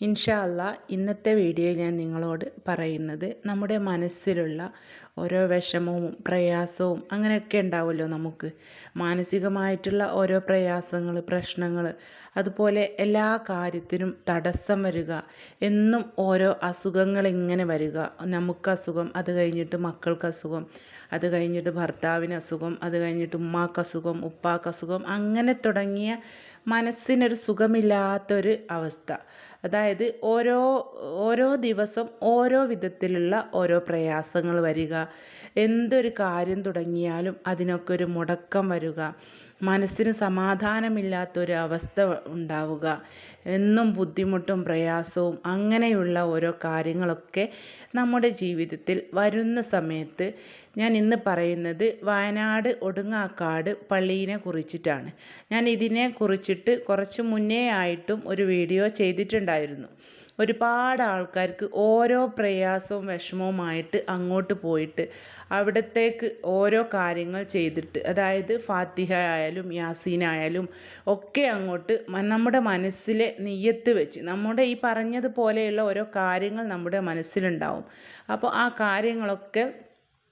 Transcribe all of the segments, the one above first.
ഇൻഷാ അല്ലാ ഇന്നത്തെ വീഡിയോയിൽ ഞാൻ നിങ്ങളോട് പറയുന്നത് നമ്മുടെ മനസ്സിലുള്ള ഓരോ വിഷമവും പ്രയാസവും അങ്ങനെയൊക്കെ ഉണ്ടാവുമല്ലോ നമുക്ക്. മാനസികമായിട്ടുള്ള ഓരോ പ്രയാസങ്ങൾ പ്രശ്നങ്ങൾ അതുപോലെ എല്ലാ കാര്യത്തിനും തടസ്സം വരിക എന്നും ഓരോ അസുഖങ്ങൾ ഇങ്ങനെ വരിക. നമുക്ക് അസുഖം അത് കഴിഞ്ഞിട്ട് മക്കൾക്ക് അസുഖം അത് കഴിഞ്ഞിട്ട് ഭർത്താവിന് അസുഖം അത് കഴിഞ്ഞിട്ട് ഉമ്മാക്ക് അസുഖം ഉപ്പാക്ക് അസുഖം അങ്ങനെ തുടങ്ങിയ മനസ്സിനൊരു സുഖമില്ലാത്തൊരു അവസ്ഥ. അതായത് ഓരോ ഓരോ ദിവസം ഓരോ വിധത്തിലുള്ള ഓരോ പ്രയാസങ്ങൾ വരിക. എന്തൊരു കാര്യം തുടങ്ങിയാലും അതിനൊക്കെ ഒരു മുടക്കം വരിക. മനസ്സിന് സമാധാനമില്ലാത്തൊരു അവസ്ഥ ഉണ്ടാവുക. എന്നും ബുദ്ധിമുട്ടും പ്രയാസവും അങ്ങനെയുള്ള ഓരോ കാര്യങ്ങളൊക്കെ നമ്മുടെ ജീവിതത്തിൽ വരുന്ന സമയത്ത് ഞാൻ ഇന്ന് പറയുന്നത് വയനാട് ഒടുങ്ങാക്കാട് പള്ളീനെ കുറിച്ചിട്ടാണ്. ഞാൻ ഇതിനെ കുറിച്ചിട്ട് കുറച്ച് മുന്നേ ആയിട്ടും ഒരു വീഡിയോ ചെയ്തിട്ടുണ്ടായിരുന്നു. ഒരുപാട് ആൾക്കാർക്ക് ഓരോ പ്രയാസവും വിഷമവുമായിട്ട് അങ്ങോട്ട് പോയിട്ട് അവിടത്തേക്ക് ഓരോ കാര്യങ്ങൾ ചെയ്തിട്ട് അതായത് ഫാത്തിഹ ആയാലും യാസീനായാലും ഒക്കെ അങ്ങോട്ട് നമ്മുടെ മനസ്സിലെ നെയ്യത്ത് വെച്ച് നമ്മുടെ ഈ പറഞ്ഞതുപോലെയുള്ള ഓരോ കാര്യങ്ങൾ നമ്മുടെ മനസ്സിലുണ്ടാവും. അപ്പോൾ ആ കാര്യങ്ങളൊക്കെ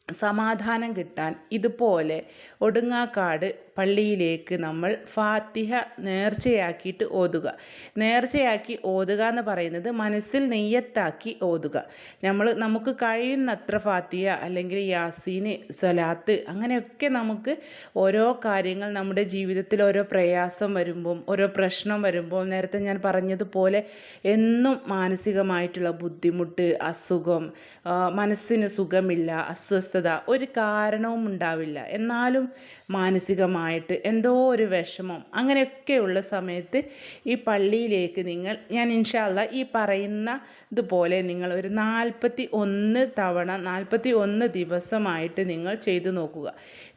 സമാധാനം കിട്ടാൻ ഇതുപോലെ ഒടുങ്ങാക്കാട് പള്ളിയിലേക്ക് നമ്മൾ ഫാത്തിഹ നേർച്ചയാക്കിയിട്ട് ഓതുക. നേർച്ചയാക്കി ഓതുക എന്ന് പറയുന്നത് മനസ്സിൽ നെയ്യത്താക്കി ഓതുക. നമ്മൾ നമുക്ക് കഴിയുന്നത്ര ഫാത്തിഹ അല്ലെങ്കിൽ യാസീന് സ്വലാത്ത് അങ്ങനെയൊക്കെ നമുക്ക് ഓരോ കാര്യങ്ങൾ നമ്മുടെ ജീവിതത്തിൽ ഓരോ പ്രയാസം വരുമ്പം ഓരോ പ്രശ്നം വരുമ്പോൾ നേരത്തെ ഞാൻ പറഞ്ഞതുപോലെ എന്നും മാനസികമായിട്ടുള്ള ബുദ്ധിമുട്ട് അസുഖം മനസ്സിന് സുഖമില്ല അസ്വസ്ഥത ഒരു കാരണവും ഉണ്ടാവില്ല. എന്നാലും മാനസികമായിട്ട് എന്തോ ഒരു വിഷമം അങ്ങനെയൊക്കെയുള്ള സമയത്ത് ഈ പള്ളിയിലേക്ക് നിങ്ങൾ ഞാൻ ഇൻഷാല്ല ഈ പറയുന്ന ഇതുപോലെ നിങ്ങൾ ഒരു നാൽപ്പത്തി ഒന്ന് തവണ നാൽപ്പത്തി ഒന്ന് ദിവസമായിട്ട് നിങ്ങൾ ചെയ്തു നോക്കുക.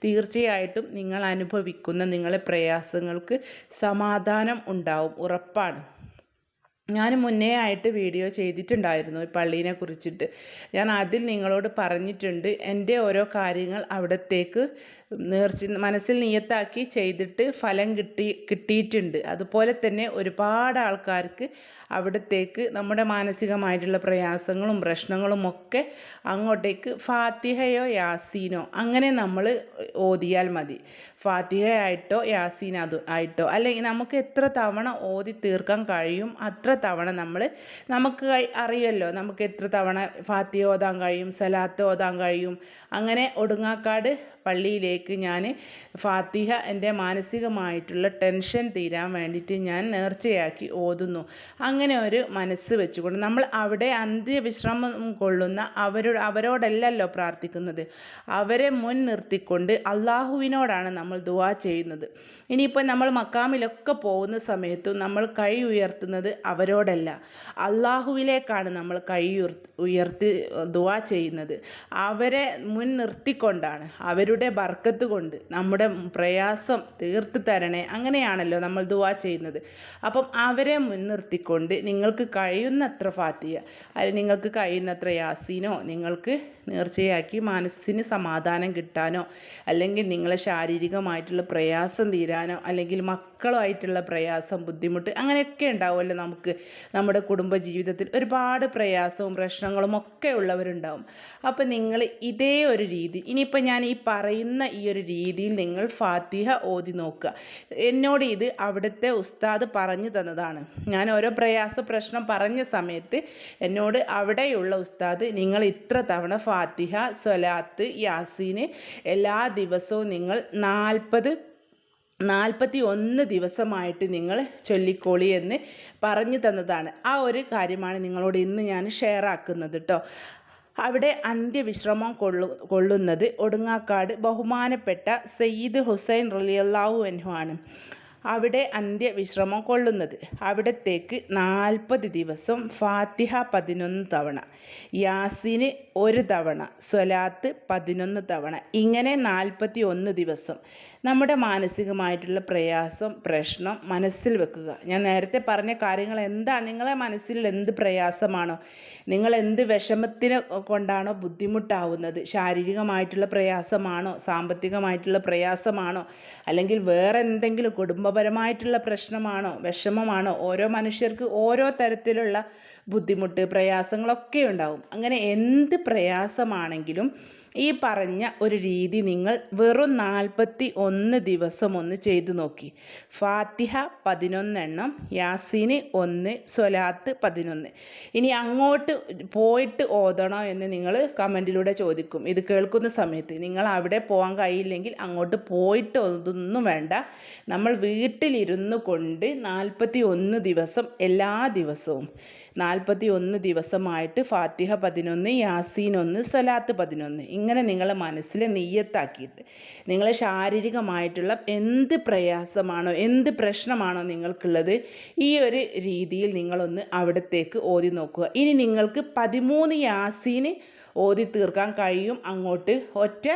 തീർച്ചയായിട്ടും നിങ്ങൾ അനുഭവിക്കുന്ന നിങ്ങളെ പ്രയാസങ്ങൾക്ക് സമാധാനം ഉണ്ടാവും ഉറപ്പാണ്. ഞാൻ മുന്നേ ആയിട്ട് വീഡിയോ ചെയ്തിട്ടുണ്ടായിരുന്നു ഈ പള്ളീനെ കുറിച്ചിട്ട്. ഞാൻ അതിൽ നിങ്ങളോട് പറഞ്ഞിട്ടുണ്ട് എന്റെ ഓരോ കാര്യങ്ങൾ അവിടത്തേക്ക് നേർച്ച മനസ്സിൽ നിയത്താക്കി ചെയ്തിട്ട് ഫലം കിട്ടി കിട്ടിയിട്ടുണ്ട്. അതുപോലെ തന്നെ ഒരുപാട് ആൾക്കാർക്ക് അവിടത്തേക്ക് നമ്മുടെ മാനസികമായിട്ടുള്ള പ്രയാസങ്ങളും പ്രശ്നങ്ങളും ഒക്കെ അങ്ങോട്ടേക്ക് ഫാത്തിഹയോ യാസീനോ അങ്ങനെ നമ്മൾ ഓതിയാൽ മതി. ഫാത്തിഹ ആയിട്ടോ യാസീൻ അത് ആയിട്ടോ. അല്ലെങ്കിൽ നമുക്ക് എത്ര തവണ ഓതി തീർക്കാൻ കഴിയും അത്ര തവണ നമ്മൾ നമുക്ക് അറിയല്ലോ നമുക്ക് എത്ര തവണ ഫാത്തിഹ ഓതാൻ കഴിയും സലാത്ത് ഓതാൻ കഴിയും. അങ്ങനെ ഒടുങ്ങാക്കാട് പള്ളിയിലേക്ക് ഞാൻ ഫാത്തിഹ എന്റെ മാനസികമായിട്ടുള്ള ടെൻഷൻ തീരാൻ വേണ്ടിയിട്ട് ഞാൻ നേർച്ചയാക്കി ഓതുന്നു. അങ്ങനെ ഒരു മനസ്സ് വെച്ചുകൊണ്ട് നമ്മൾ അവിടെ അന്ത്യവിശ്രമം കൊള്ളുന്ന അവരോട് അവരോടല്ലല്ലോ പ്രാർത്ഥിക്കുന്നത്. അവരെ മുൻ നിർത്തിക്കൊണ്ട് അള്ളാഹുവിനോടാണ് നമ്മൾ ദുവാ ചെയ്യുന്നത്. ഇനിയിപ്പോൾ നമ്മൾ മക്കാമിലൊക്കെ പോകുന്ന സമയത്തും നമ്മൾ കൈ ഉയർത്തുന്നത് അവരോടല്ല. അള്ളാഹുവിലേക്കാണ് നമ്മൾ കൈ ഉയർത്തി ദുവാ ചെയ്യുന്നത്. അവരെ മുൻ നിർത്തിക്കൊണ്ടാണ്. അവരുടെ ബർക്കത്ത് കൊണ്ട് നമ്മുടെ പ്രയാസം തീർത്ത് തരണേ. അങ്ങനെയാണല്ലോ നമ്മൾ ദുവാ ചെയ്യുന്നത്. അപ്പം അവരെ മുൻനിർത്തിക്കൊണ്ട് നിങ്ങൾക്ക് കഴിയുന്നത്ര ഫാത്തിയ അല്ലെങ്കിൽ നിങ്ങൾക്ക് കഴിയുന്നത്ര യാസീനോ നിങ്ങൾക്ക് നേർച്ചയാക്കി മനസ്സിന് സമാധാനം കിട്ടാനോ അല്ലെങ്കിൽ നിങ്ങളെ ശാരീരികമായിട്ടുള്ള പ്രയാസം തീരാനോ അല്ലെങ്കിൽ മക്കളുമായിട്ടുള്ള പ്രയാസം ബുദ്ധിമുട്ട് അങ്ങനെയൊക്കെ ഉണ്ടാവുമല്ലോ നമുക്ക്. നമ്മുടെ കുടുംബ ജീവിതത്തിൽ ഒരുപാട് പ്രയാസവും പ്രശ്നങ്ങളും ഒക്കെ ഉള്ളവരുണ്ടാവും. അപ്പോൾ നിങ്ങൾ ഇതേ ഒരു രീതി ഇനിയിപ്പോൾ ഞാൻ ഈ പറയുന്ന ഈ ഒരു രീതിയിൽ നിങ്ങൾ ഫാത്തിഹ ഓതി നോക്കുക. എന്നോട് ഇത് അവിടുത്തെ ഉസ്താദ് പറഞ്ഞു തന്നതാണ്. ഞാൻ ഓരോ പ്രയാസ പ്രശ്നം പറഞ്ഞ സമയത്ത് എന്നോട് അവിടെയുള്ള ഉസ്താദ് നിങ്ങൾ ഇത്ര തവണ ഫാത്തിഹ സ്വലാത്ത് യാസീന് എല്ലാ ദിവസവും നിങ്ങൾ നാൽപ്പത് നാൽപ്പത്തി ഒന്ന് ദിവസമായിട്ട് നിങ്ങൾ ചൊല്ലിക്കോളി എന്ന് പറഞ്ഞു തന്നതാണ്. ആ ഒരു കാര്യമാണ് നിങ്ങളോട് ഇന്ന് ഞാൻ ഷെയർ ആക്കുന്നത് കേട്ടോ അവിടെ അന്ത്യവിശ്രമം കൊള്ളു കൊള്ളുന്നത് ഒടുങ്ങാക്കാട് ബഹുമാനപ്പെട്ട സയ്യിദ് ഹുസൈൻ റലിയല്ലാഹു അൻഹു ആണ്. അവിടെ അന്ത്യവിശ്രമം കൊള്ളുന്നത്. അവിടത്തേക്ക് നാൽപ്പത് ദിവസം ഫാത്തിഹ പതിനൊന്ന് തവണ. യാസീന് ഒരു തവണ സ്വലാത്ത് പതിനൊന്ന് തവണ ഇങ്ങനെ നാൽപ്പത്തി ഒന്ന് ദിവസം. നമ്മുടെ മാനസികമായിട്ടുള്ള പ്രയാസം പ്രശ്നം മനസ്സിൽ വെക്കുക. ഞാൻ നേരത്തെ പറഞ്ഞ കാര്യങ്ങൾ എന്താണ്? നിങ്ങളെ മനസ്സിൽ എന്ത് പ്രയാസമാണോ നിങ്ങൾ എന്ത് വിഷമത്തിന് കൊണ്ടാണോ ബുദ്ധിമുട്ടാവുന്നത് ശാരീരികമായിട്ടുള്ള പ്രയാസമാണോ സാമ്പത്തികമായിട്ടുള്ള പ്രയാസമാണോ അല്ലെങ്കിൽ വേറെ എന്തെങ്കിലും കുടുംബപരമായിട്ടുള്ള പ്രശ്നമാണോ വിഷമമാണോ ഓരോ മനുഷ്യർക്ക് ഓരോ തരത്തിലുള്ള ബുദ്ധിമുട്ട് പ്രയാസങ്ങളൊക്കെ ഉണ്ടാവും. അങ്ങനെ എന്ത് പ്രയാസമാണെങ്കിലും ഈ പറഞ്ഞ ഒരു രീതി നിങ്ങൾ വെറും നാൽപ്പത്തി ഒന്ന് ദിവസം ഒന്ന് ചെയ്തു നോക്കി. ഫാത്തിഹ പതിനൊന്നെണ്ണം യാസീന് ഒന്ന് സ്വലാത്ത് പതിനൊന്ന്. ഇനി അങ്ങോട്ട് പോയിട്ട് ഓതണോ എന്ന് നിങ്ങൾ കമന്റിലൂടെ ചോദിക്കും. ഇത് കേൾക്കുന്ന സമയത്ത് നിങ്ങൾ അവിടെ പോകാൻ കഴിയില്ലെങ്കിൽ അങ്ങോട്ട് പോയിട്ട് ഒന്നും വേണ്ട. നമ്മൾ വീട്ടിലിരുന്നു കൊണ്ട് നാൽപ്പത്തി ഒന്ന് ദിവസം എല്ലാ ദിവസവും നാൽപ്പത്തി ഒന്ന് ദിവസമായിട്ട് ഫാത്തിഹ പതിനൊന്ന് യാസീൻ ഒന്ന് സലാത്ത് പതിനൊന്ന്. ഇങ്ങനെ നിങ്ങൾ മനസ്സിൽ നെയ്യത്താക്കിയിട്ട് നിങ്ങൾ ശാരീരികമായിട്ടുള്ള എന്ത് പ്രയാസമാണോ എന്ത് പ്രശ്നമാണോ നിങ്ങൾക്കുള്ളത് ഈ ഒരു രീതിയിൽ നിങ്ങളൊന്ന് അവിടത്തേക്ക് ഓതി നോക്കുക. ഇനി നിങ്ങൾക്ക് പതിമൂന്ന് യാസീന് ഓതി തീർക്കാൻ കഴിയും. അങ്ങോട്ട് ഒറ്റ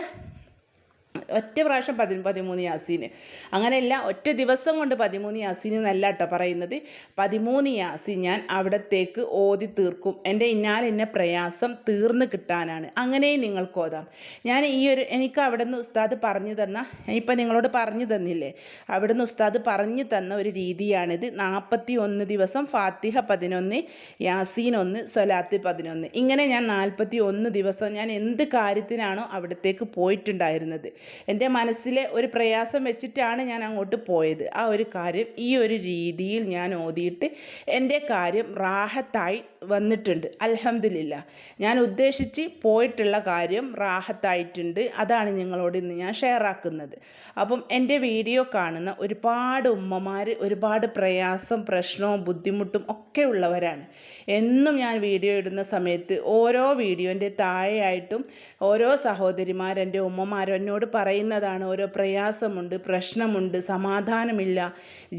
ഒറ്റ പ്രാവശ്യം പതി പതിമൂന്ന് യാസീന്. അങ്ങനെയല്ല ഒറ്റ ദിവസം കൊണ്ട് പതിമൂന്ന് യാസീൻ എന്നല്ല കേട്ടോ പറയുന്നത്. പതിമൂന്ന് യാസീൻ ഞാൻ അവിടത്തേക്ക് ഓതി തീർക്കും. എന്റെ ഇന്നാൽ എന്നെ പ്രയാസം തീർന്നു കിട്ടാനാണ്. അങ്ങനെ നിങ്ങൾക്ക് ഓതാം. ഞാൻ ഈ ഒരു എനിക്ക് അവിടെ നിന്ന് ഉസ്താദ് പറഞ്ഞു തന്ന ഇപ്പം നിങ്ങളോട് പറഞ്ഞു തന്നില്ലേ? അവിടെ നിന്ന് ഉസ്താദ് പറഞ്ഞു തന്ന ഒരു രീതിയാണിത്. നാൽപ്പത്തി ഒന്ന് ദിവസം ഫാത്തിഹ പതിനൊന്ന് യാസീൻ ഒന്ന് സൊലാത്തി പതിനൊന്ന്. ഇങ്ങനെ ഞാൻ നാൽപ്പത്തി ഒന്ന് ദിവസം ഞാൻ എന്ത് കാര്യത്തിനാണോ അവിടത്തേക്ക് പോയിട്ടുണ്ടായിരുന്നത്. എന്റെ മനസ്സിലെ ഒരു പ്രയാസം വെച്ചിട്ടാണ് ഞാൻ അങ്ങോട്ട് പോയത്. ആ ഒരു കാര്യം ഈ ഒരു രീതിയിൽ ഞാൻ ഓതിയിട്ട് എന്റെ കാര്യം റാഹത്തായി വന്നിട്ടുണ്ട്. അലഹമില്ല ഞാൻ ഉദ്ദേശിച്ച് പോയിട്ടുള്ള കാര്യം റാഹത്തായിട്ടുണ്ട്. അതാണ് നിങ്ങളോട് ഇന്ന് ഞാൻ ഷെയർ ആക്കുന്നത്. അപ്പം എന്റെ വീഡിയോ കാണുന്ന ഒരുപാട് ഉമ്മമാർ ഒരുപാട് പ്രയാസം പ്രശ്നവും ബുദ്ധിമുട്ടും ഒക്കെ ഉള്ളവരാണ്. എന്നും ഞാൻ വീഡിയോ ഇടുന്ന സമയത്ത് ഓരോ വീഡിയോന്റെ താഴെയായിട്ടും ഓരോ സഹോദരിമാരെന്റെ ഉമ്മമാരും എന്നോട് പറയുന്നതാണ്. ഓരോ പ്രയാസമുണ്ട് പ്രശ്നമുണ്ട് സമാധാനമില്ല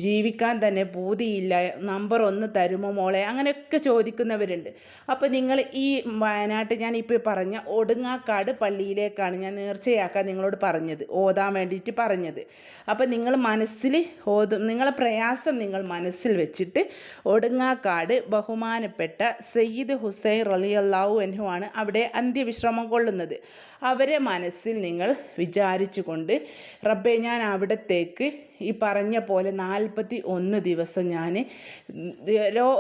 ജീവിക്കാൻ തന്നെ പൂതിയില്ല നമ്പർ ഒന്ന് തരുമോ മോളെ? അങ്ങനെയൊക്കെ ചോദിക്കുന്നവരുണ്ട്. അപ്പോൾ നിങ്ങൾ ഈ വയനാട്ട് ഞാൻ ഇപ്പോൾ പറഞ്ഞ ഒടുങ്ങാക്കാട് പള്ളിയിലേക്കാണ് ഞാൻ നേർച്ചയാക്കാൻ നിങ്ങളോട് പറഞ്ഞത് ഓതാൻ വേണ്ടിയിട്ട് പറഞ്ഞത്. അപ്പോൾ നിങ്ങൾ മനസ്സിൽ ഓതും നിങ്ങളെ പ്രയാസം നിങ്ങൾ മനസ്സിൽ വെച്ചിട്ട് ഒടുങ്ങാക്കാട് ബഹുമാനപ്പെട്ട സയ്യിദ് ഹുസൈൻ റലി അള്ളാഹു ആണ് അവിടെ അന്ത്യവിശ്രമം കൊള്ളുന്നത്. അവരെ മനസ്സിൽ നിങ്ങൾ വിചാരിച്ചുകൊണ്ട് റബ്ബെ ഞാൻ അവിടത്തേക്ക് ഈ പറഞ്ഞ പോലെ നാൽപ്പത്തി ഒന്ന് ദിവസം ഞാൻ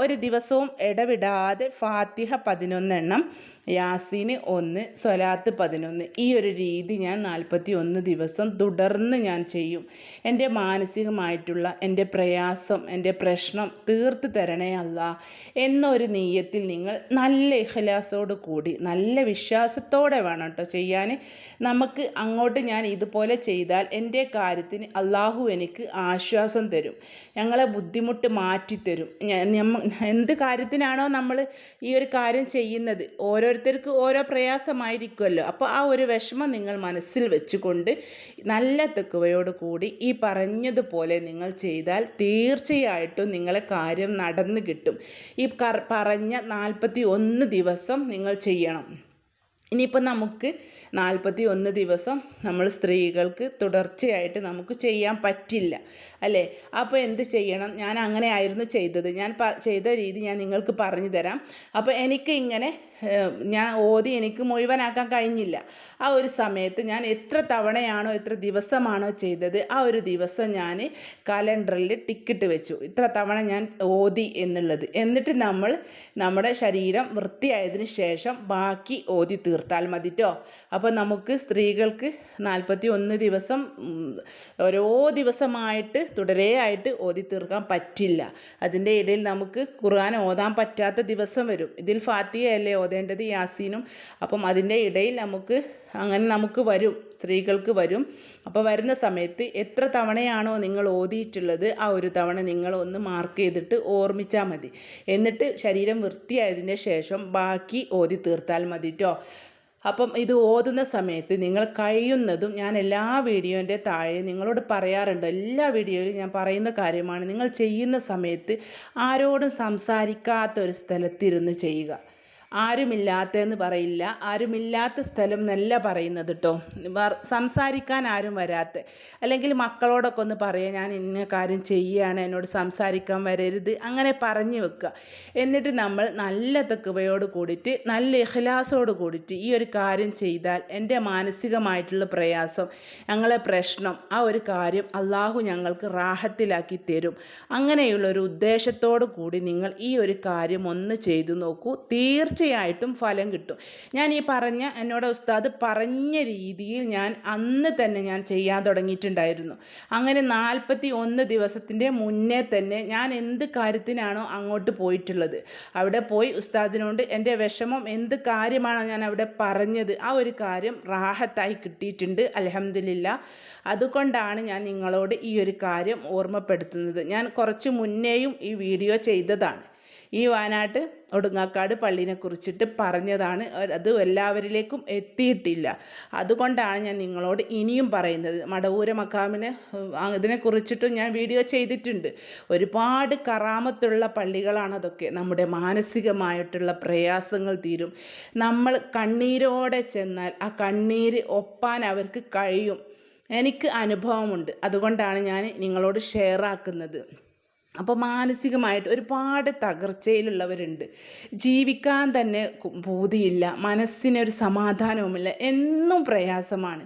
ഒരു ദിവസവും ഇടവിടാതെ ഫാത്തിഹ പതിനൊന്നെണ്ണം യാസീന് ഒന്ന് സ്വലാത്ത് പതിനൊന്ന്. ഈ ഒരു രീതി ഞാൻ നാൽപ്പത്തി ഒന്ന് ദിവസം തുടർന്ന് ഞാൻ ചെയ്യും. എന്റെ മാനസികമായിട്ടുള്ള എന്റെ പ്രയാസം എന്റെ പ്രശ്നം തീർത്ത് തരണേ അല്ല. എന്നൊരു നീയത്തിൽ നിങ്ങൾ നല്ല ഇഖലാസോട് കൂടി നല്ല വിശ്വാസത്തോടെ വേണം കേട്ടോ ചെയ്യാൻ നമുക്ക് അങ്ങോട്ട് ഞാൻ ഇതുപോലെ ചെയ്താൽ എന്റെ കാര്യത്തിന് അള്ളാഹു എനിക്ക് ആശ്വാസം തരും. ഞങ്ങളെ ബുദ്ധിമുട്ട് മാറ്റിത്തരും. എന്ത് കാര്യത്തിനാണോ നമ്മൾ ഈ ഒരു കാര്യം ചെയ്യുന്നത്. ഓരോരുത്തർക്ക് ഓരോ പ്രയാസമായിരിക്കുമല്ലോ. അപ്പോൾ ആ ഒരു വിഷമം നിങ്ങൾ മനസ്സിൽ വെച്ചുകൊണ്ട് നല്ല തെക്കുവയോട് കൂടി ഈ പറഞ്ഞതുപോലെ നിങ്ങൾ ചെയ്താൽ തീർച്ചയായിട്ടും നിങ്ങളെ കാര്യം നടന്നു കിട്ടും. ഈ പറഞ്ഞ നാൽപ്പത്തി ഒന്ന് ദിവസം നിങ്ങൾ ചെയ്യണം. ഇനിയിപ്പോൾ നമുക്ക് നാൽപ്പത്തി ഒന്ന് ദിവസം നമ്മൾ സ്ത്രീകൾക്ക് തുടർച്ചയായിട്ട് നമുക്ക് ചെയ്യാൻ പറ്റില്ല. അല്ലേ? അപ്പോൾ എന്ത് ചെയ്യണം? ഞാൻ അങ്ങനെ ആയിരുന്നു ചെയ്തത്. ഞാൻ ചെയ്ത രീതി ഞാൻ നിങ്ങൾക്ക് പറഞ്ഞു തരാം. അപ്പോൾ എനിക്ക് ഇങ്ങനെ ഞാൻ ഓതി എനിക്ക് മുഴുവനാക്കാൻ കഴിഞ്ഞില്ല. ആ ഒരു സമയത്ത് ഞാൻ എത്ര തവണയാണോ എത്ര ദിവസമാണോ ചെയ്തത് ആ ഒരു ദിവസം ഞാൻ കലണ്ടറിൽ ടിക്കറ്റ് വെച്ചു. ഇത്ര തവണ ഞാൻ ഓതി എന്നുള്ളത്. എന്നിട്ട് നമ്മൾ നമ്മുടെ ശരീരം വൃത്തിയായതിനു ശേഷം ബാക്കി ഓതി തീർത്താൽ മതിട്ടോ? അപ്പോൾ നമുക്ക് സ്ത്രീകൾക്ക് നാൽപ്പത്തി ഒന്ന് ദിവസം ഓരോ ദിവസമായിട്ട് തുടരെയായിട്ട് ഓതി തീർക്കാൻ പറ്റില്ല. അതിന്റെ ഇടയിൽ നമുക്ക് ഖുർആൻ ഓതാൻ പറ്റാത്ത ദിവസം വരും. ഇതിൽ ഫാത്തിയല്ലേ ഓതേണ്ടത് യാസീനും. അപ്പം അതിന്റെ ഇടയിൽ നമുക്ക് അങ്ങനെ നമുക്ക് വരും സ്ത്രീകൾക്ക് വരും. അപ്പോൾ വരുന്ന സമയത്ത് എത്ര തവണയാണോ നിങ്ങൾ ഓതിയിട്ടുള്ളത് ആ ഒരു തവണ നിങ്ങൾ ഒന്ന് മാർക്ക് ചെയ്തിട്ട് ഓർമ്മിച്ചാൽ മതി. എന്നിട്ട് ശരീരം വൃത്തിയായതിന് ശേഷം ബാക്കി ഓതി തീർത്താൽ മതി കേട്ടോ അപ്പം ഇത് ഓതുന്ന സമയത്ത് നിങ്ങൾ കഴിയുന്നതും ഞാൻ എല്ലാ വീഡിയോന്റെ താഴെ നിങ്ങളോട് പറയാറുണ്ട്. എല്ലാ വീഡിയോയിലും ഞാൻ പറയുന്ന കാര്യമാണ് നിങ്ങൾ ചെയ്യുന്ന സമയത്ത് ആരോടും സംസാരിക്കാത്ത ഒരു സ്ഥലത്തിരുന്ന് ചെയ്യുക. ആരുമില്ലാത്തതെന്ന് പറയില്ല. ആരുമില്ലാത്ത സ്ഥലം എന്നല്ല പറയുന്നത് കേട്ടോ സംസാരിക്കാൻ ആരും വരാത്ത. അല്ലെങ്കിൽ മക്കളോടൊക്കെ ഒന്ന് പറയുക ഞാൻ ഇന്ന കാര്യം ചെയ്യുകയാണ് എന്നോട് സംസാരിക്കാൻ വരരുത്. അങ്ങനെ പറഞ്ഞു വെക്കുക എന്നിട്ട് നമ്മൾ നല്ല തെക്കുവയോട് കൂടിയിട്ട് നല്ല ഇഖ്ലാസോട് കൂടിയിട്ട് ഈ ഒരു കാര്യം ചെയ്താൽ എന്റെ മാനസികമായിട്ടുള്ള പ്രയാസം ഞങ്ങളെ പ്രശ്നം ആ ഒരു കാര്യം അള്ളാഹു ഞങ്ങൾക്ക് റാഹത്തിലാക്കി തരും. അങ്ങനെയുള്ള ഒരു ഉദ്ദേശത്തോടു കൂടി നിങ്ങൾ ഈ ഒരു കാര്യം ഒന്ന് ചെയ്തു നോക്കൂ. തീർച്ചയായിട്ടും ഫലം കിട്ടും. ഞാൻ ഈ പറഞ്ഞ എന്നോട് ഉസ്താദ് പറഞ്ഞ രീതിയിൽ ഞാൻ അന്ന് തന്നെ ഞാൻ ചെയ്യാൻ തുടങ്ങിയിട്ടുണ്ടായിരുന്നു. അങ്ങനെ നാൽപ്പത്തി ഒന്ന് ദിവസത്തിന്റെ മുന്നേ തന്നെ ഞാൻ എന്ത് കാര്യത്തിനാണോ അങ്ങോട്ട് പോയിട്ടുള്ളത്. അവിടെ പോയി ഉസ്താദിനോട് എന്റെ വിഷമം എന്ത് കാര്യമാണോ ഞാൻ അവിടെ പറഞ്ഞത് ആ ഒരു കാര്യം റാഹത്തായി കിട്ടിയിട്ടുണ്ട് അലഹമില്ല അതുകൊണ്ടാണ് ഞാൻ നിങ്ങളോട് ഈ ഒരു കാര്യം ഓർമ്മപ്പെടുത്തുന്നത്. ഞാൻ കുറച്ച് മുന്നേയും ഈ വീഡിയോ ചെയ്തതാണ്. ഈ വാനാട്ട് ഒടുങ്ങാക്കാട് പള്ളിനെ കുറിച്ചിട്ട് പറഞ്ഞതാണ്. അത് എല്ലാവരിലേക്കും എത്തിയിട്ടില്ല. അതുകൊണ്ടാണ് ഞാൻ നിങ്ങളോട് ഇനിയും പറയുന്നത്. മടവൂര മക്കാമിനെ ഇതിനെക്കുറിച്ചിട്ടും ഞാൻ വീഡിയോ ചെയ്തിട്ടുണ്ട്. ഒരുപാട് കറാമത്തുള്ള പള്ളികളാണ് അതൊക്കെ. നമ്മുടെ മാനസികമായിട്ടുള്ള പ്രയാസങ്ങൾ തീരും. നമ്മൾ കണ്ണീരോടെ ചെന്നാൽ ആ കണ്ണീര് ഒപ്പാൻ അവർക്ക് കഴിയും. എനിക്ക് അനുഭവമുണ്ട്. അതുകൊണ്ടാണ് ഞാൻ നിങ്ങളോട് ഷെയർ ആക്കുന്നത്. അപ്പോൾ മാനസികമായിട്ട് ഒരുപാട് തകർച്ചയിലുള്ളവരുണ്ട്. ജീവിക്കാൻ തന്നെ ബോധിയില്ല മനസ്സിനൊരു സമാധാനവുമില്ല. എന്നും പ്രയാസമാണ്.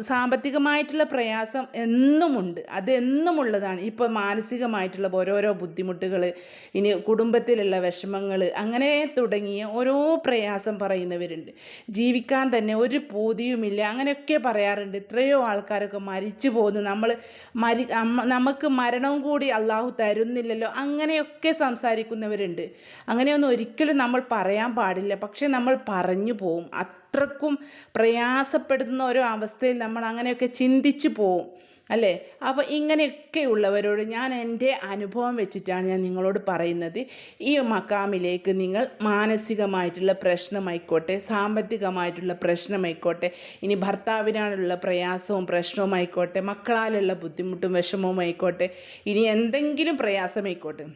സാമ്പത്തികമായിട്ടുള്ള പ്രയാസം എന്നുമുണ്ട്. അതെന്നുമുള്ളതാണ്. ഇപ്പോൾ മാനസികമായിട്ടുള്ള ഓരോരോ ബുദ്ധിമുട്ടുകൾ ഇനി കുടുംബത്തിലുള്ള വിഷമങ്ങൾ അങ്ങനെ തുടങ്ങിയ ഓരോ പ്രയാസം പറയുന്നവരുണ്ട്. ജീവിക്കാൻ തന്നെ ഒരു ബോധിയുമില്ല അങ്ങനെയൊക്കെ പറയാറുണ്ട്. എത്രയോ ആൾക്കാരൊക്കെ മരിച്ചു പോകുന്നു നമ്മൾ മരി നമുക്ക് മരണവും കൂടി അള്ളാഹു തരുന്നില്ലല്ലോ അങ്ങനെയൊക്കെ സംസാരിക്കുന്നവരുണ്ട്. അങ്ങനെയൊന്നും ഒരിക്കലും നമ്മൾ പറയാൻ പാടില്ല. പക്ഷേ നമ്മൾ പറഞ്ഞു പോവും. അത്രക്കും പ്രയാസപ്പെടുന്ന ഒരു അവസ്ഥയിൽ നമ്മൾ അങ്ങനെയൊക്കെ ചിന്തിച്ചു പോവും. അല്ലേ? അപ്പോൾ ഇങ്ങനെയൊക്കെയുള്ളവരോട് ഞാൻ എന്റെ അനുഭവം വെച്ചിട്ടാണ് ഞാൻ നിങ്ങളോട് പറയുന്നത്. ഈ മക്കാമിലേക്ക് നിങ്ങൾ മാനസികമായിട്ടുള്ള പ്രശ്നമായിക്കോട്ടെ സാമ്പത്തികമായിട്ടുള്ള പ്രശ്നമായിക്കോട്ടെ ഇനി ഭർത്താവിനാണുള്ള പ്രയാസവും പ്രശ്നവും ആയിക്കോട്ടെ മക്കളാലുള്ള ബുദ്ധിമുട്ടും വിഷമവും ആയിക്കോട്ടെ ഇനി എന്തെങ്കിലും പ്രയാസമായിക്കോട്ടെ.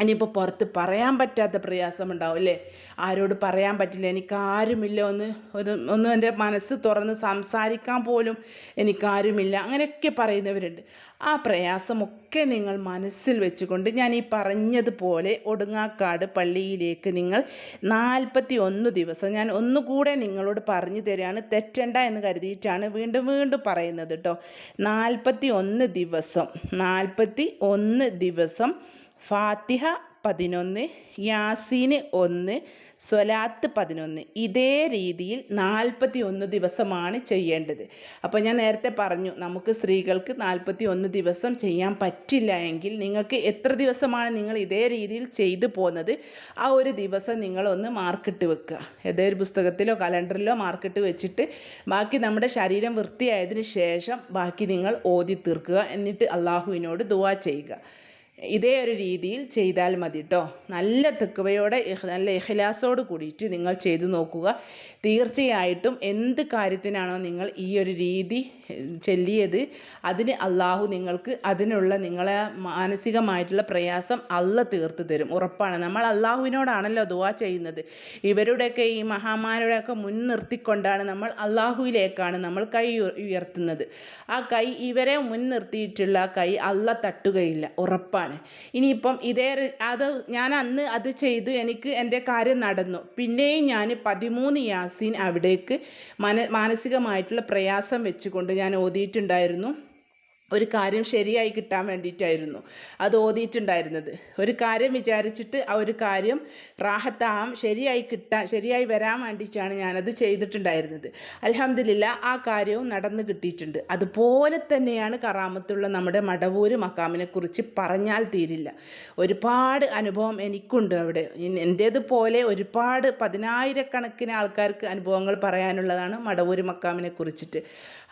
ഇനിയിപ്പോൾ പുറത്ത് പറയാൻ പറ്റാത്ത പ്രയാസമുണ്ടാവും അല്ലേ? ആരോട് പറയാൻ പറ്റില്ല. എനിക്കാരുമില്ല. ഒന്ന് ഒരു ഒന്ന് എന്റെ മനസ്സ് തുറന്ന് സംസാരിക്കാൻ പോലും എനിക്കാരുമില്ല. അങ്ങനെയൊക്കെ പറയുന്നവരുണ്ട്. ആ പ്രയാസമൊക്കെ നിങ്ങൾ മനസ്സിൽ വെച്ചുകൊണ്ട് ഞാൻ ഈ പറഞ്ഞതുപോലെ ഒടുങ്ങാക്കാട് പള്ളിയിലേക്ക് നിങ്ങൾ നാൽപ്പത്തി ഒന്ന് ദിവസം ഞാൻ ഒന്നുകൂടെ നിങ്ങളോട് പറഞ്ഞു തരികയാണ്. തെറ്റണ്ട എന്ന് കരുതിയിട്ടാണ് വീണ്ടും വീണ്ടും പറയുന്നത് കേട്ടോ. നാൽപ്പത്തി ഒന്ന് ദിവസം നാൽപ്പത്തി ഒന്ന് ദിവസം ഫാത്തിഹ പതിനൊന്ന് യാസീന് ഒന്ന് സ്വലാത്ത് പതിനൊന്ന്. ഇതേ രീതിയിൽ നാൽപ്പത്തി ഒന്ന് ദിവസമാണ് ചെയ്യേണ്ടത്. അപ്പോൾ ഞാൻ നേരത്തെ പറഞ്ഞു നമുക്ക് സ്ത്രീകൾക്ക് നാൽപ്പത്തി ഒന്ന് ദിവസം ചെയ്യാൻ പറ്റില്ല എങ്കിൽ നിങ്ങൾക്ക് എത്ര ദിവസമാണ് നിങ്ങൾ ഇതേ രീതിയിൽ ചെയ്തു പോകുന്നത് ആ ഒരു ദിവസം നിങ്ങളൊന്ന് മാർക്കിട്ട് വെക്കുക. ഏതൊരു പുസ്തകത്തിലോ കലണ്ടറിലോ മാർക്കിട്ട് വെച്ചിട്ട് ബാക്കി നമ്മുടെ ശരീരം വൃത്തിയായതിനു ശേഷം ബാക്കി നിങ്ങൾ ഓതി തീർക്കുക എന്നിട്ട് അള്ളാഹുവിനോട് ദുവാ ചെയ്യുക. ഇതേ ഒരു രീതിയിൽ ചെയ്താൽ മതി കേട്ടോ നല്ല തെക്കുവയോടെ നല്ല ഇഹ്ലാസോട് കൂടിയിട്ട് നിങ്ങൾ ചെയ്തു നോക്കുക. തീർച്ചയായിട്ടും എന്ത് കാര്യത്തിനാണോ നിങ്ങൾ ഈ ഒരു രീതി ചൊല്ലിയത് അതിന് അള്ളാഹു നിങ്ങൾക്ക് അതിനുള്ള നിങ്ങളെ മാനസികമായിട്ടുള്ള പ്രയാസം അല്ല തീർത്ത് തരും. ഉറപ്പാണ്. നമ്മൾ അള്ളാഹുവിനോടാണല്ലോ ദുവാ ചെയ്യുന്നത്. ഇവരുടെയൊക്കെ ഈ മഹാമാരുടെയൊക്കെ മുൻനിർത്തിക്കൊണ്ടാണ് നമ്മൾ അള്ളാഹുവിലേക്കാണ് നമ്മൾ കൈ ഉയർത്തുന്നത്. ആ കൈ ഇവരെ മുൻനിർത്തിയിട്ടുള്ള കൈ അല്ല തട്ടുകയില്ല. ഉറപ്പാണ്. ഇനിയിപ്പം ഇതേ അത് ഞാൻ അന്ന് അത് ചെയ്തു എനിക്ക് എന്റെ കാര്യം നടന്നു. പിന്നെയും ഞാൻ പതിമൂന്ന് യാസീൻ അവിടേക്ക് മാനസികമായിട്ടുള്ള പ്രയാസം വെച്ചുകൊണ്ട് ഞാൻ ഓതിയിട്ടുണ്ടായിരുന്നു. ഒരു കാര്യം ശരിയായി കിട്ടാൻ വേണ്ടിയിട്ടായിരുന്നു. അത് ഓതിയിട്ടുണ്ടായിരുന്നത്. ഒരു കാര്യം വിചാരിച്ചിട്ട് ആ ഒരു കാര്യം റാഹത്താം ശരിയായി കിട്ടാൻ ശരിയായി വരാൻ വേണ്ടിയിട്ടാണ് ഞാനത് ചെയ്തിട്ടുണ്ടായിരുന്നത്. അലഹമില്ല ആ കാര്യവും നടന്നു കിട്ടിയിട്ടുണ്ട്. അതുപോലെ തന്നെയാണ് കറാമത്തുള്ള നമ്മുടെ മടവൂര് മക്കാമിനെക്കുറിച്ച് പറഞ്ഞാൽ തീരില്ല. ഒരുപാട് അനുഭവം എനിക്കുണ്ട് അവിടെ. എന്റേതുപോലെ ഒരുപാട് പതിനായിരക്കണക്കിന് ആൾക്കാർക്ക് അനുഭവങ്ങൾ പറയാനുള്ളതാണ് മടവൂര് മക്കാമിനെ കുറിച്ചിട്ട്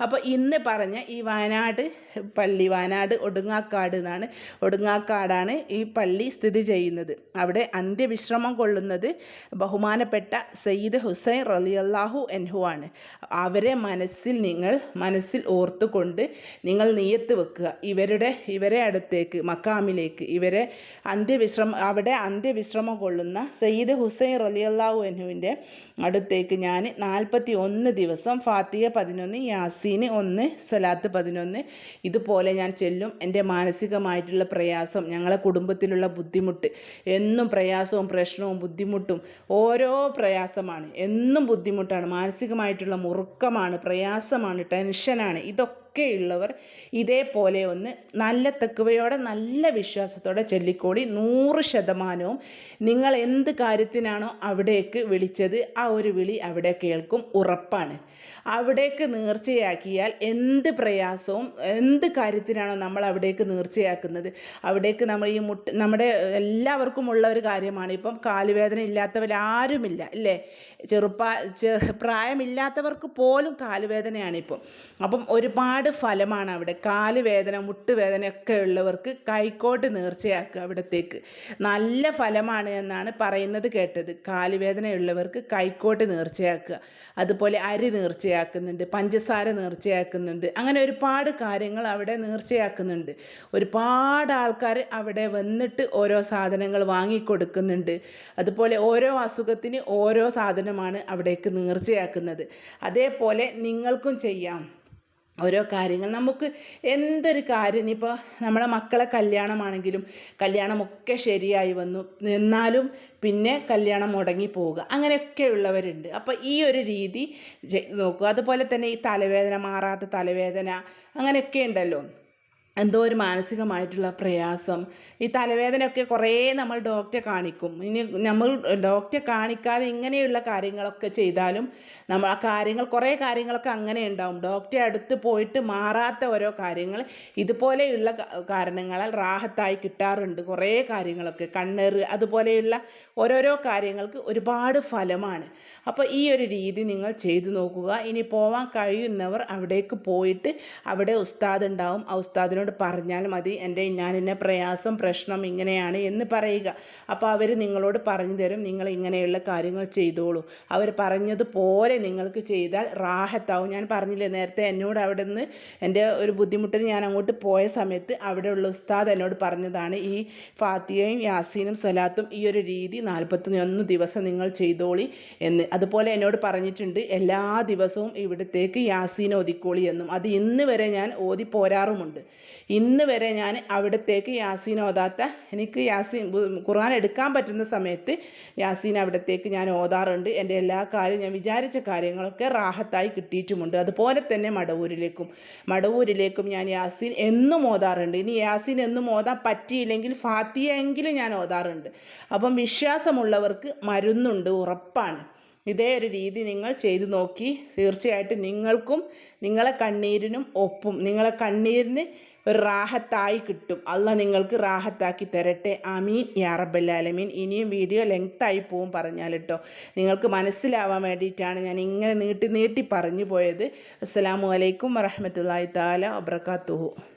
അപ്പോൾ ഇന്ന് പറഞ്ഞ ഈ വയനാട് പള്ളി വയനാട് ഒടുങ്ങാക്കാട് എന്നാണ്. ഒടുങ്ങാക്കാടാണ് ഈ പള്ളി സ്ഥിതി ചെയ്യുന്നത്. അവിടെ അന്ത്യവിശ്രമം കൊള്ളുന്നത് ബഹുമാനപ്പെട്ട സയ്യിദ് ഹുസൈൻ റലിയല്ലാഹു എൻഹു ആണ്. അവരെ മനസ്സിൽ നിങ്ങൾ മനസ്സിൽ ഓർത്തുകൊണ്ട് നിങ്ങൾ നീയത്ത് വെക്കുക. ഇവരുടെ ഇവരെ അടുത്തേക്ക് മക്കാമിലേക്ക് ഇവരെ അന്ത്യവിശ്രമം അവിടെ അന്ത്യവിശ്രമം കൊള്ളുന്ന സയ്യിദ് ഹുസൈൻ റലിയല്ലാഹു എൻഹുവിന്റെ അടുത്തേക്ക് ഞാൻ നാൽപ്പത്തി ഒന്ന് ദിവസം ഫാത്തിയ പതിനൊന്ന് യാസീന് ഒന്ന് സ്വലാത്ത് പതിനൊന്ന് ഇതുപോലെ ഞാൻ ചെല്ലും. എന്റെ മാനസികമായിട്ടുള്ള പ്രയാസം ഞങ്ങളെ കുടുംബത്തിലുള്ള ബുദ്ധിമുട്ട് എന്നും പ്രയാസവും പ്രശ്നവും ബുദ്ധിമുട്ടും ഓരോ പ്രയാസമാണ്. എന്നും ബുദ്ധിമുട്ടാണ്. മാനസികമായിട്ടുള്ള മുറുക്കമാണ് പ്രയാസമാണ് ടെൻഷനാണ്. ഇതൊക്കെ ഒക്കെയുള്ളവർ ഇതേപോലെ ഒന്ന് നല്ല തെക്കുവയോടെ നല്ല വിശ്വാസത്തോടെ ചൊല്ലിക്കോടി നൂറ് ശതമാനവും നിങ്ങൾ എന്ത് കാര്യത്തിനാണോ അവിടേക്ക് വിളിച്ചത് ആ ഒരു വിളി അവിടെ കേൾക്കും ഉറപ്പാണ്. അവിടേക്ക് നേർച്ചയാക്കിയാൽ എന്ത് പ്രയാസവും എന്ത് കാര്യത്തിനാണോ നമ്മൾ അവിടേക്ക് നേർച്ചയാക്കുന്നത്? അവിടേക്ക് നമ്മൾ ഈ മുട്ട് നമ്മുടെ എല്ലാവർക്കും ഉള്ള ഒരു കാര്യമാണ്. ഇപ്പം കാലുവേദന ഇല്ലാത്തവരാരുമില്ല അല്ലേ? ചെറുപ്പ ചെറു പ്രായമില്ലാത്തവർക്ക് പോലും കാലുവേദനയാണ് ഇപ്പം. അപ്പം ഒരുപാട് ഫലമാണ് അവിടെ. കാലുവേദന മുട്ടുവേദനയൊക്കെ ഉള്ളവർക്ക് കൈക്കോട്ട് നേർച്ചയാക്കുക അവിടത്തേക്ക്. നല്ല ഫലമാണ് എന്നാണ് പറയുന്നത് കേട്ടത്. കാലുവേദന ഉള്ളവർക്ക് കൈക്കോട്ട് നേർച്ചയാക്കുക. അതുപോലെ അരി നേർച്ചയാക്കുന്നുണ്ട് പഞ്ചസാര നേർച്ചയാക്കുന്നുണ്ട്. അങ്ങനെ ഒരുപാട് കാര്യങ്ങൾ അവിടെ നേർച്ചയാക്കുന്നുണ്ട്. ഒരുപാട് ആൾക്കാർ അവിടെ വന്നിട്ട് ഓരോ സാധനങ്ങൾ വാങ്ങിക്കൊടുക്കുന്നുണ്ട്. അതുപോലെ ഓരോ അസുഖത്തിന് ഓരോ സാധനമാണ് അവിടേക്ക് നേർച്ചയാക്കുന്നത്. അതേപോലെ നിങ്ങൾക്കും ചെയ്യാം. ഓരോ കാര്യങ്ങൾ. നമുക്ക് എന്തൊരു കാര്യം ഇനിയിപ്പോൾ നമ്മളെ മക്കളെ കല്യാണമാണെങ്കിലും കല്യാണമൊക്കെ ശരിയായി വന്നു. എന്നാലും പിന്നെ കല്യാണം മുടങ്ങി പോവുക അങ്ങനെയൊക്കെ ഉള്ളവരുണ്ട് അപ്പോൾ ഈ ഒരു രീതി നോക്കുക. അതുപോലെ തന്നെ ഈ തലവേദന മാറാത്ത തലവേദന അങ്ങനെയൊക്കെ ഉണ്ടല്ലോ. എന്തോ ഒരു മാനസികമായിട്ടുള്ള പ്രയാസം. ഈ തലവേദനയൊക്കെ കുറേ നമ്മൾ ഡോക്ടറെ കാണിക്കും. ഇനി നമ്മൾ ഡോക്ടറെ കാണിക്കാതെ ഇങ്ങനെയുള്ള കാര്യങ്ങളൊക്കെ ചെയ്താലും നമ്മൾ ആ കാര്യങ്ങൾ കുറേ കാര്യങ്ങളൊക്കെ അങ്ങനെ ഉണ്ടാവും. ഡോക്ടറെ അടുത്ത് പോയിട്ട് മാറാത്ത ഓരോ കാര്യങ്ങൾ ഇതുപോലെയുള്ള കാരണങ്ങളാൽ റാഹത്തായി കിട്ടാറുണ്ട്. കുറേ കാര്യങ്ങളൊക്കെ കണ്ണേറ് അതുപോലെയുള്ള ഓരോരോ കാര്യങ്ങൾക്ക് ഒരുപാട് ഫലമാണ്. അപ്പോൾ ഈ ഒരു രീതി നിങ്ങൾ ചെയ്തു നോക്കുക. ഇനി പോവാൻ കഴിയുന്നവർ അവിടേക്ക് പോയിട്ട് അവിടെ ഉസ്താദ് ഉണ്ടാവും ആ ഉസ്താദിനോട് പറഞ്ഞാൽ മതി എന്റെ ഞാൻ ഇന്ന പ്രയാസം പ്രശ്നം ഇങ്ങനെയാണ് എന്ന് പറയുക. അപ്പോൾ അവർ നിങ്ങളോട് പറഞ്ഞു തരും നിങ്ങൾ ഇങ്ങനെയുള്ള കാര്യങ്ങൾ ചെയ്തോളൂ. അവർ പറഞ്ഞതുപോലെ നിങ്ങൾക്ക് ചെയ്താൽ റാഹത്താവും. ഞാൻ പറഞ്ഞില്ലേ നേരത്തെ എന്നോട് അവിടെ നിന്ന് എന്റെ ഒരു ബുദ്ധിമുട്ടിന് ഞാൻ അങ്ങോട്ട് പോയ സമയത്ത് അവിടെയുള്ള ഉസ്താദ് എന്നോട് പറഞ്ഞതാണ് ഈ ഫാത്തിയയും യാസീനും സ്വലാത്തും ഈ ഒരു രീതി നാൽപ്പത്തി ഒന്ന് ദിവസം നിങ്ങൾ ചെയ്തോളി എന്ന്. അതുപോലെ എന്നോട് പറഞ്ഞിട്ടുണ്ട് എല്ലാ ദിവസവും ഇവിടത്തേക്ക് യാസീൻ ഓതിക്കോളി എന്നും. അത് ഇന്ന് വരെ ഞാൻ ഓതി പോരാറുമുണ്ട്. ഇന്ന് വരെ ഞാൻ അവിടത്തേക്ക് യാസീൻ ഓതാത്ത എനിക്ക് യാസീൻ ഖുർആൻ എടുക്കാൻ പറ്റുന്ന സമയത്ത് യാസീൻ അവിടത്തേക്ക് ഞാൻ ഓതാറുണ്ട്. എന്റെ എല്ലാ കാര്യവും ഞാൻ വിചാരിച്ച കാര്യങ്ങളൊക്കെ റാഹത്തായി കിട്ടിയിട്ടുമുണ്ട്. അതുപോലെ തന്നെ മടവൂരിലേക്കും. മടവൂരിലേക്കും ഞാൻ യാസീൻ എന്നും ഓതാറുണ്ട്. ഇനി യാസീൻ എന്നും ഓതാൻ പറ്റിയില്ലെങ്കിൽ ഫാത്തിയെങ്കിലും ഞാൻ ഓതാറുണ്ട്. അപ്പം വിശ്വാസമുള്ളവർക്ക് മരുന്നുണ്ട് ഉറപ്പാണ്. ഇതേ ഒരു രീതി നിങ്ങൾ ചെയ്തു നോക്കി. തീർച്ചയായിട്ടും നിങ്ങൾക്കും നിങ്ങളെ കണ്ണീരിനും ഒപ്പും. നിങ്ങളെ കണ്ണീരിന് ഒരു റാഹത്തായി കിട്ടും. അല്ല നിങ്ങൾക്ക് റാഹത്താക്കി തരട്ടെ. അമീൻ യാറബല്ലാലമീൻ ഇനിയും വീഡിയോ ലെങ്ത്തായി പോവും പറഞ്ഞാൽ കേട്ടോ. നിങ്ങൾക്ക് മനസ്സിലാവാൻ വേണ്ടിയിട്ടാണ് ഞാൻ ഇങ്ങനെ നീട്ടി നീട്ടി പറഞ്ഞു പോയത്. അസ്സാം വലൈക്കും വറഹമത്തല്ലാ താല വബർക്കാത്തുഹു